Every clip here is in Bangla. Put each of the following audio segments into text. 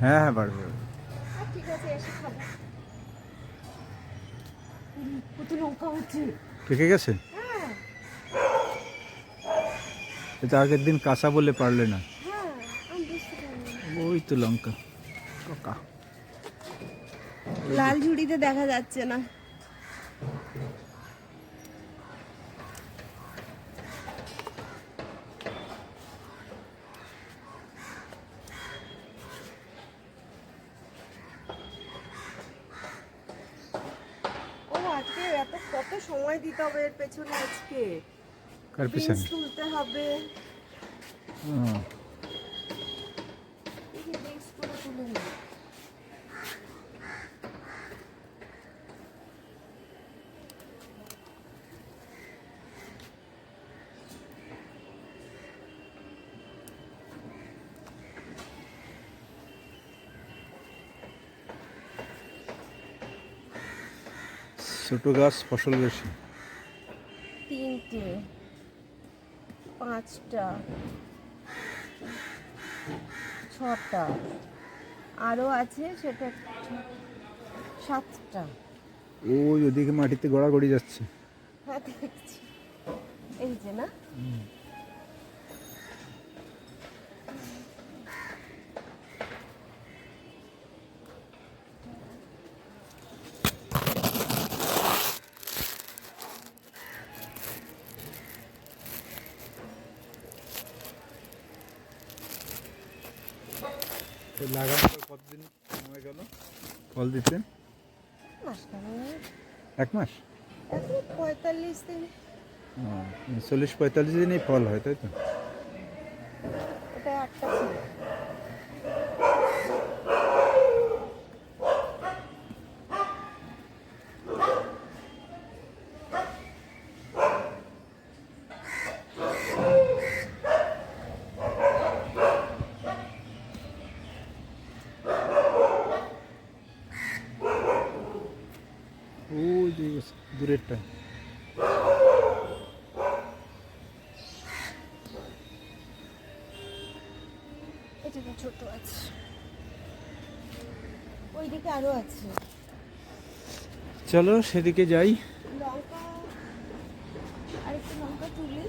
হ্যাঁ হ্যাঁ পারবে ঠিক আছে এসে খাব। কত লঙ্কা হচ্ছে। পেকে গেছে? হ্যাঁ। এটা আগের দিন কাঁচা বলে পারলে না। হ্যাঁ ওই তো লঙ্কা। কাকা। লাল ঝুড়িতে দেখা যাচ্ছে না ও আজকে এত কত সময় দিতে হবে এর পেছনে আজকে। কার বিনস পিছনে তুলতে হবে ও, দেখি বিনস করে তুলে নিই ছোট গাছ ফসল বেশি। তিনটে পাঁচটা ছটা আরও আছে সেটা সাতটা। ওই ওদিকে মাটিতে গড়াগড়ি যাচ্ছে। হ্যাঁ দেখছি। এই যে না? লাগানোর পর কতদিন সময় গেল? ফল দিতে এক মাস? পঁয়তাল্লিশ দিন। চল্লিশ পঁয়তাল্লিশ দিনই ফল হয় তাই তো এটা একটা ছিল ওই যে দূরেরটা এটা তো ছোট আছে। ওইদিকে আরও আছে। চলো সেদিকে যাই। লঙ্কা আরেকটু লঙ্কা তুলি।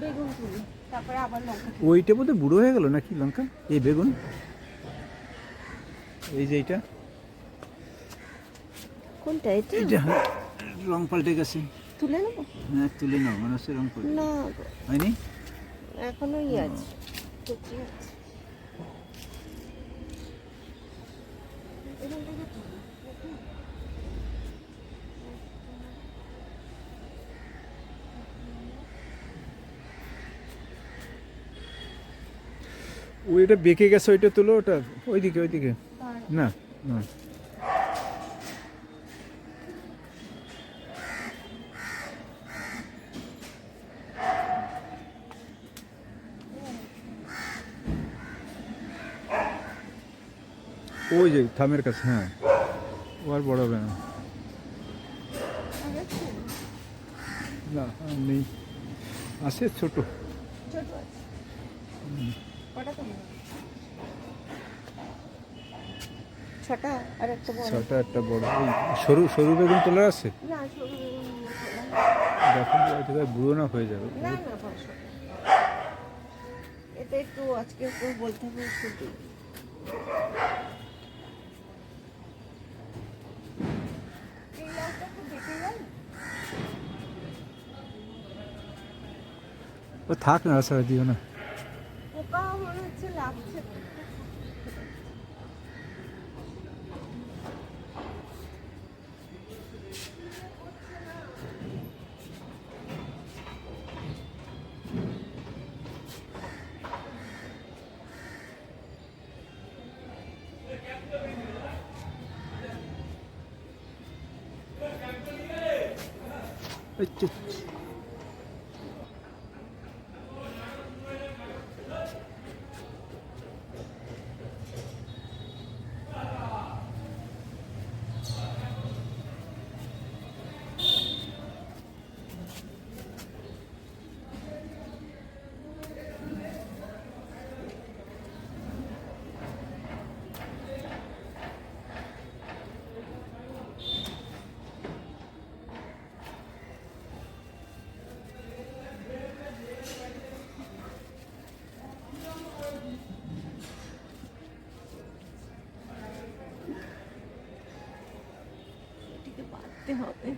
বেগুন তুলি তারপরে আবার লঙ্কা ওইটা বোধহয় বুড়ো হয়ে গেল নাকি লঙ্কা? এই বেগুন? এই যে এইটা। কোনটা এটা? এইটা হ্যাঁ, রং পাল্টে গেছে। তুলে নেব? হ্যাঁ তুলে নাও মনে হচ্ছে রং পাল্টে। না। হয়নি? আছে আছে। এখান থেকে তুলি। নাকি? ওইটা বেঁকে গেছে ওইটা তুলো ওটা ওইদিকে ওইদিকে। তার না না ওই যে থামের কাছে হ্যাঁ। ও আর বড় হবে না। আর আছে? না আর নেই। আছে ছোট। ছোট আছে কটা তো ছটা আর একটা বড়। ছটা একটা বড়। ওই সরু সরু বেগুন তোলা আছে? না সরু। দেখুন এটা বুড়ো না হয়ে যাবে। না না এটা একটু আজকে একটু বলতে হবে একটু দিই। এই লাউটা একটু দেখে যান। ও থাক না আসা দিও না। এই চুপ। দিতে হবে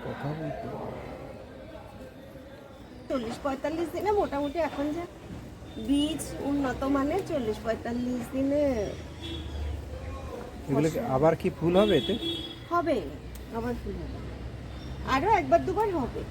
কথা বলতে চল্লিশ পঁয়তাল্লিশ দিনে মোটামুটি এখন যে বীজ উন্নত মানের চল্লিশ পঁয়তাল্লিশ দিনে এগুলো আবার কি ফুল হবে এতে? হবে আবার ফুল হবে। আরও একবার দুবার হবে।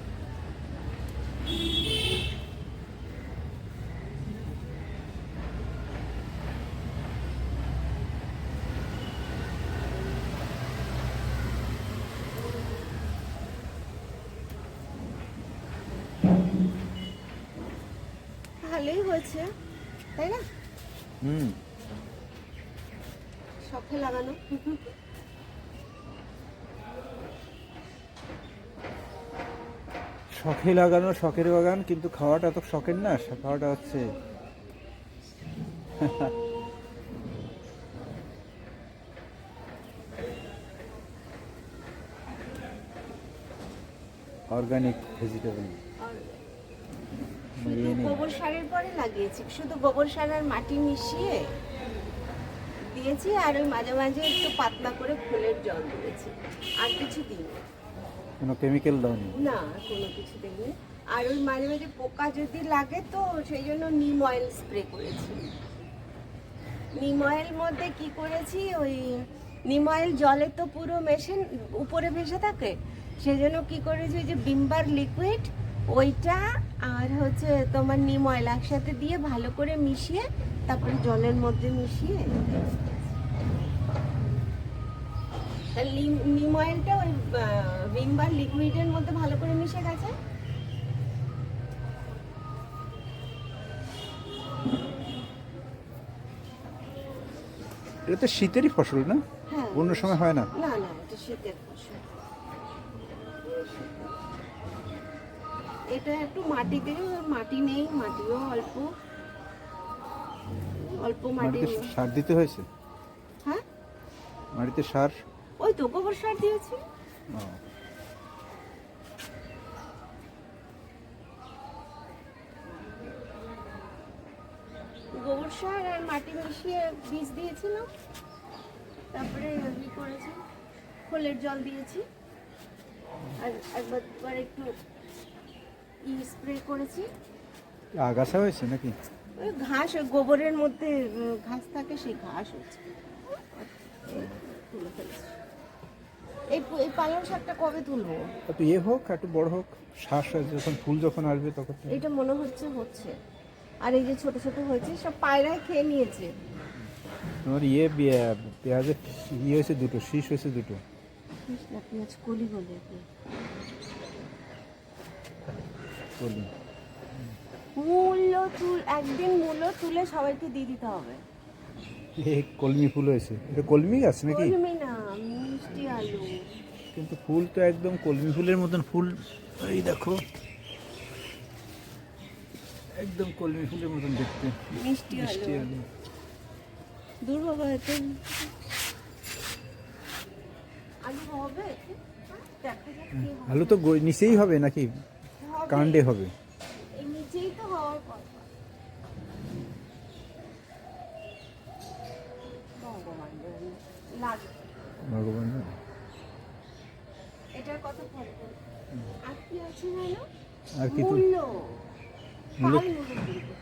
হয়েছে তাই না? হুম। শখে লাগানো। শখে লাগানো শখের বাগান কিন্তু খাওয়াটা তো শখের না খাওয়াটা হচ্ছে। অর্গানিক ভেজিটেবল শুধু গোবর সারের পরে লাগিয়েছি শুধু গোবর সার আর মাটি মিশিয়ে দিয়েছি আর ওই মাঝে মাঝে একটু পাতলা করে ফুলের জল দিয়েছি আর কিছু দিইনি। কোনো কেমিক্যাল দাওনি? না কোনো কিছু দিইনি। আর ওই মাঝে মাঝে পোকা যদি লাগে তো সেই জন্য নিম অয়েল স্প্রে করেছি। নিম অয়েল মধ্যে কি করেছি? ওই নিম অয়েল জলে তো পুরো মেশে উপরে ভেসে থাকে সেই জন্য কি করেছি? ওই যে বিম্বার লিকুইড ওইটা আর হচ্ছে তোমার নিম অয়েল একসাথে দিয়ে ভালো করে মিশিয়ে তারপরে জলের মধ্যে মিশিয়ে নিম অয়েলটা ওই বিম্বার লিকুইডের মধ্যে ভালো করে মিশে গেছে? এটা তো শীতেরই ফসল না? হ্যাঁ। অন্য সময় হয় না? না না এটা শীতের ফসল। এটা একটু মাটিতে মাটি নেই মাটিও অল্প। অল্প মাটি সার দিতে হয়েছে? হ্যাঁ? মাটিতে সার? ওই তো গোবর সার দিয়েছি। গোবর সার আর মাটি মিশিয়ে বীজ দিয়েছিলাম। তারপরে ই করেছি খোলের জল দিয়েছি। আর একবার একটু ই স্প্রে করেছি। আগাছা হয়েছে নাকি? ওই ঘাস ওই গোবরের মধ্যে ঘাস থাকে সেই ঘাস হচ্ছে এই তুলে ফেলেছি। এই এই পালং শাকটা কবে তুলবো? একটু ইয়ে হোক একটু বড় হোক শ্বাস যখন ফুল যখন আসবে তখন এটা মনে হচ্ছে হচ্ছে। আর এই যে ছোট ছোট হয়েছে সব পায়রায় খেয়ে নিয়েছে। তোমার ইয়ে বিয়ে- পেঁয়াজের ইয়ে হয়েছে দুটো শীষ হয়েছে দুটো। পেঁয়াজ কলি বলে একে। মূল্য তুল একদিন মূল্য তুলে সবাইকে দিয়ে দিতে হবে। এ কলমি ফুল হয়েছে। এটা কলমি গাছ নাকি? কলমি না মিষ্টি আলু। কিন্তু ফুল তো একদম কলমি ফুলের মতন ফুল। এই দেখো। একদম কলমি ফুলের মতন দেখতে। মিষ্টি মিষ্টি আলু। দূর বাবা এত আলু হবে। আলু তো নিচেই হবে নাকি। কাণ্ডে হবে। ভগবান। এটার কথা পরে আর কি আছে আর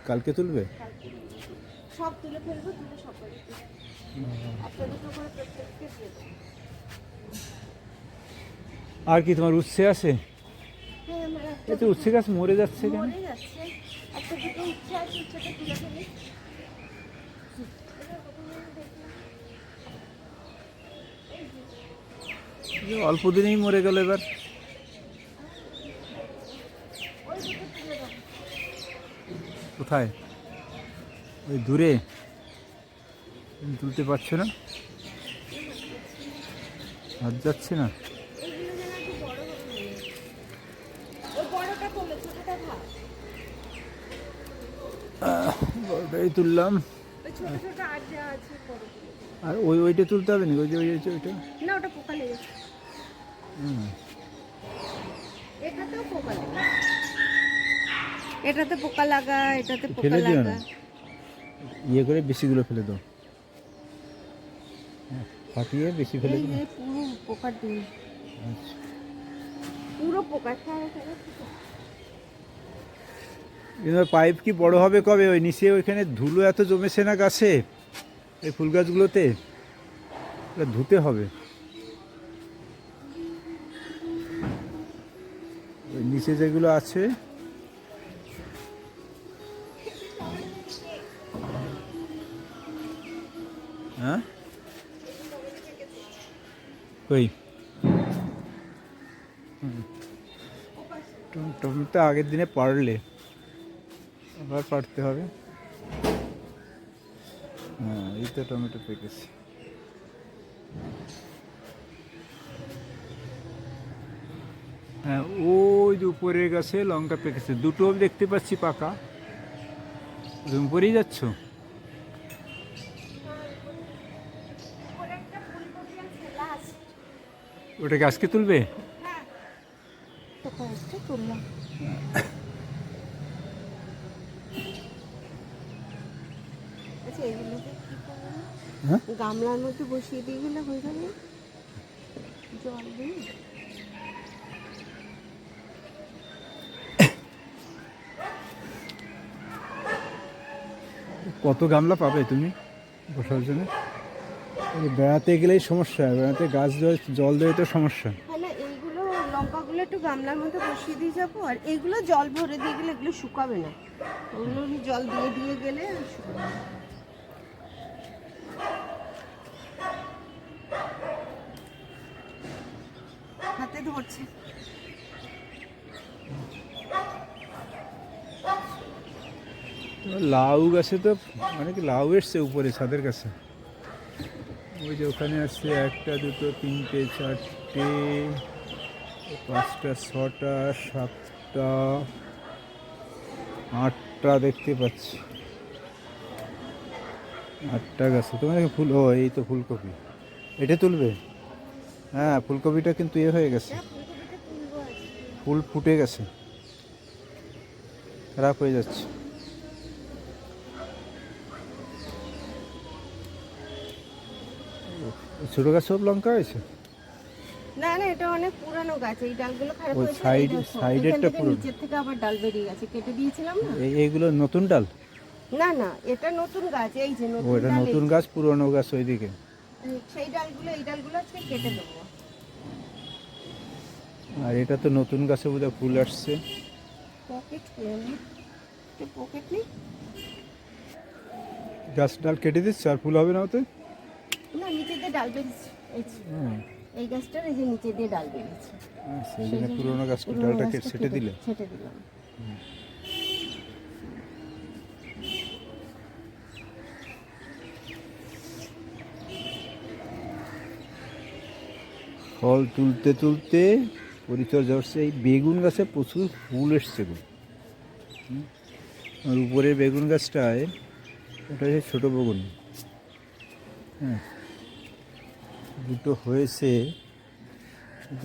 কালকে তুলবে? সব তুলে ফেলব তুলে সকালে। আর কি তোমার উচ্ছে আছে? হ্যাঁ আমার একটা এই তো উচ্ছে গাছ মরে যাচ্ছে কেন? অল্প দিনেই মরে গেল এবার। কোথায়? ওই দূরে। তুলতে পারছ না? হাত যাচ্ছে না এগুলো যেন একটু বড় হবে ওই বড়টা তোলে ছোটটা ভাগ বড়টাই তুললাম। আর ওই ওইটা তুলতে হবে না ওই যে ওই ওইটা? না ওটা পোকা লেগেছে হুম। এটাতেও পোকা লাগা। এটাতে পোকা লাগা এটাতে পোকা দিও লাগা। ইয়ে করে বেশিগুলো ফেলে দাও। হ্যাঁ, ফাটিয়ে বেশি ফেলে এই পুরো ডিম। আচ্ছা। পুরো পোকা পাইপ কি বড় হবে কবে? ওই নিচে ওইখানে ধুলো এত জমেছে না গাছে? এই ফুল গাছগুলোতে? ধুতে হবে। নিচে যেগুলো আছে হ্যাঁ? আগের দিনে পারলে। আবার পারতে হবে। হ্যাঁ এই তো টমেটো পেকেছে। হ্যাঁ ওই যে উপরের গাছে লঙ্কা পেকেছে। দুটো দেখতে পাচ্ছি পাকা। তুমি উপরেই যাচ্ছ? ওটাকে আজকে তুলবে হ্যাঁ তো কয়েকটা তুললাম আচ্ছা এগুলোকে কি করব না? হ্যাঁ গামলার মধ্যে বসিয়ে দিয়ে গেলে হয়ে যাবে? জল দিয়ে? কত গামলা পাবে তুমি বসার জন্য? বেড়াতে গেলেই সমস্যা বেড়াতে গাছ জল দেয় তো সমস্যা। এইগুলো লঙ্কাগুলো একটু গামলার মধ্যে বসিয়ে দিয়ে যাব আর এইগুলো জল ভরে দিয়ে গেলে এগুলো শুকাবে না। ওগুলো জল দিয়ে দিয়ে গেলে শুকাবে না। হাতে ধরছে লাউ গাছে তো অনেক লাউ এসছে উপরে, ছাদের কাছে? ওই যে ওখানে আছে একটা, দুটো, তিনটে, চারটে, পাঁচটা, ছটা, সাতটা, আটটা দেখতে পাচ্ছি। আটটা গাছে। তোমার ফুল, ও, এই তো ফুলকপি। এটা তুলবে? হ্যাঁ ফুলকপিটা কিন্তু এ হয়ে গেছে। ফুল ফুটে গেছে। খারাপ হয়ে যাচ্ছে। ছোট গাছ সব লঙ্কা হয়েছে? না না এটা অনেক পুরানো গাছ। এই ডালগুলো খারাপ হয়েছে এই দেখো, side এখান থেকে আবার ডাল বেরিয়ে গেছে কেটে দিয়েছিলাম না? এই এইগুলো নতুন ডাল? না না এটা নতুন গাছ এই যে নতুন এটা নতুন গাছ পুরনো গাছ ওইদিকে। সেই ডালগুলো এই ডালগুলো আজকে কেটে দেবো আর এটা তো নতুন গাছে বোধহয় ফুল আসছে। পকেট পকেট নেই? গাছ ডাল কেটে দিচ্ছে আর ফুল হবে না ওতে? না নিচে দিয়ে ডাল বেরিয়েছে। এই এই গাছটার এই যে নিচে দিয়ে ডাল বেরিয়েছে। সেই জন্য পুরনো গাছটা পুরোনো ডালটা গাছটা কেটে ছেটে দিলে? ছেটে দিলাম। ফল তুলতে তুলতে পরিচর্যা হচ্ছে এই বেগুন গাছে প্রচুর ফুল এসছে গো। আর উপরের বেগুন গাছটায় ওটা হচ্ছে ছোটো বেগুন। হ্যাঁ। দুটো হয়েছে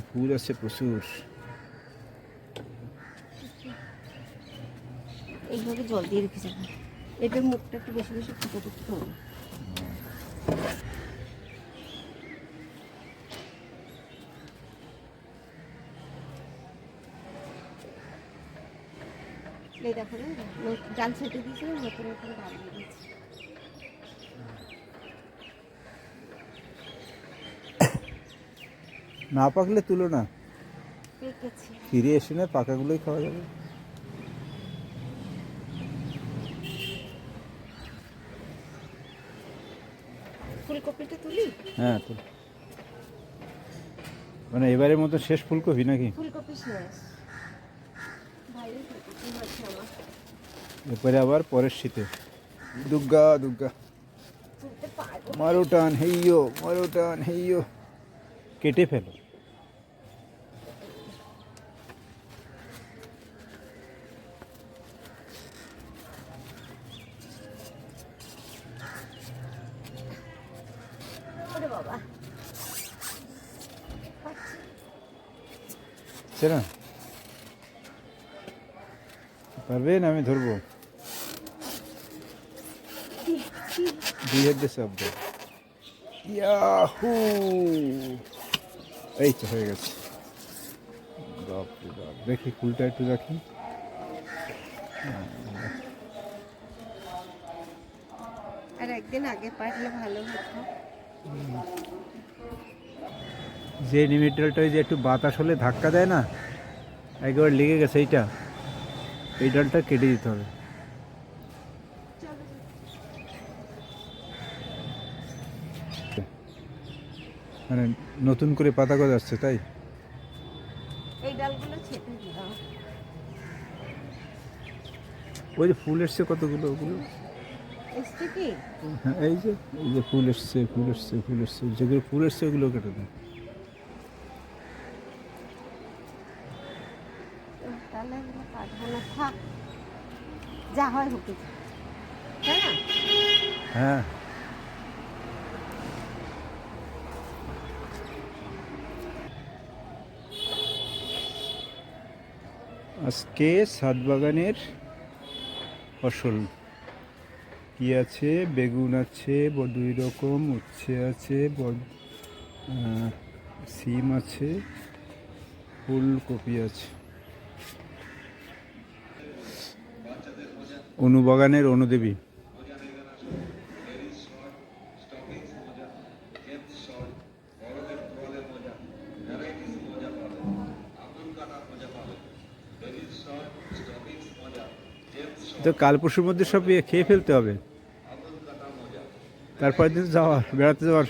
ফুল আছে প্রচুর। এইভাবে জল দিয়ে রেখে যাব। মুখটা একটু বেশি বেশি ফুটো করতে হবে। এই দেখো ডাল ছেটে দিয়েছিলাম, নতুন নতুন ডাল বেরিয়েছে না পাকলে তুলো না। ফিরে এসে না পাকাগুলোই খাওয়া যাবে। ফুলকপিটা তুলি? হ্যাঁ তো মানে এবারের মতো শেষ ফুলকপি নাকি? ফুলকপি শেষ। এরপরে আবার পরের শীতে। দুর্গা দুর্গা তুলতে পারব। মারো টান হেইয়ো মারো টান কেটে ফেলো ওরে বাবা সেরা পারবেন আমি ধরবো দুই হাতে শব্দ ইয়াহু এই তো হয়ে গেছে বাপরে বাপ দেখি ফুলটা একটু রাখি আর একদিন আগে পারলে ভালো হতো যে নিমিটালটা যে একটু বাতাস হলে ধাক্কা দেয় না একবার লেগে গেছে এইটা। এই ডালটা কেটে দিতে হবে। মানে নতুন করে পাতা গজাচ্ছে তাই? এই ডালগুলো ছেটে দিলাম। ওই যে ফুল এসছে কতগুলো ওগুলো? হ্যাঁ এই যে এই যে ফুল এসছে ফুল এসছে ফুল এসছে যেগুলো ফুল এসছে ওগুলো কেটে দেয় তাহলে এগুলো কাটবো না থাক যা হয় তাই না? হ্যাঁ। আজকে সাত বাগানের ফসল। কি আছে? বেগুন আছে, দুই রকম, উচ্ছে আছে সিম আছে, ফুলকপি আছে। অনুবাগানের অনুদেবী। তো কাল পরশুর মধ্যে সব খেয়ে ফেলতে হবে। তারপর দিন যাওয়া, বেড়াতে যাওয়ার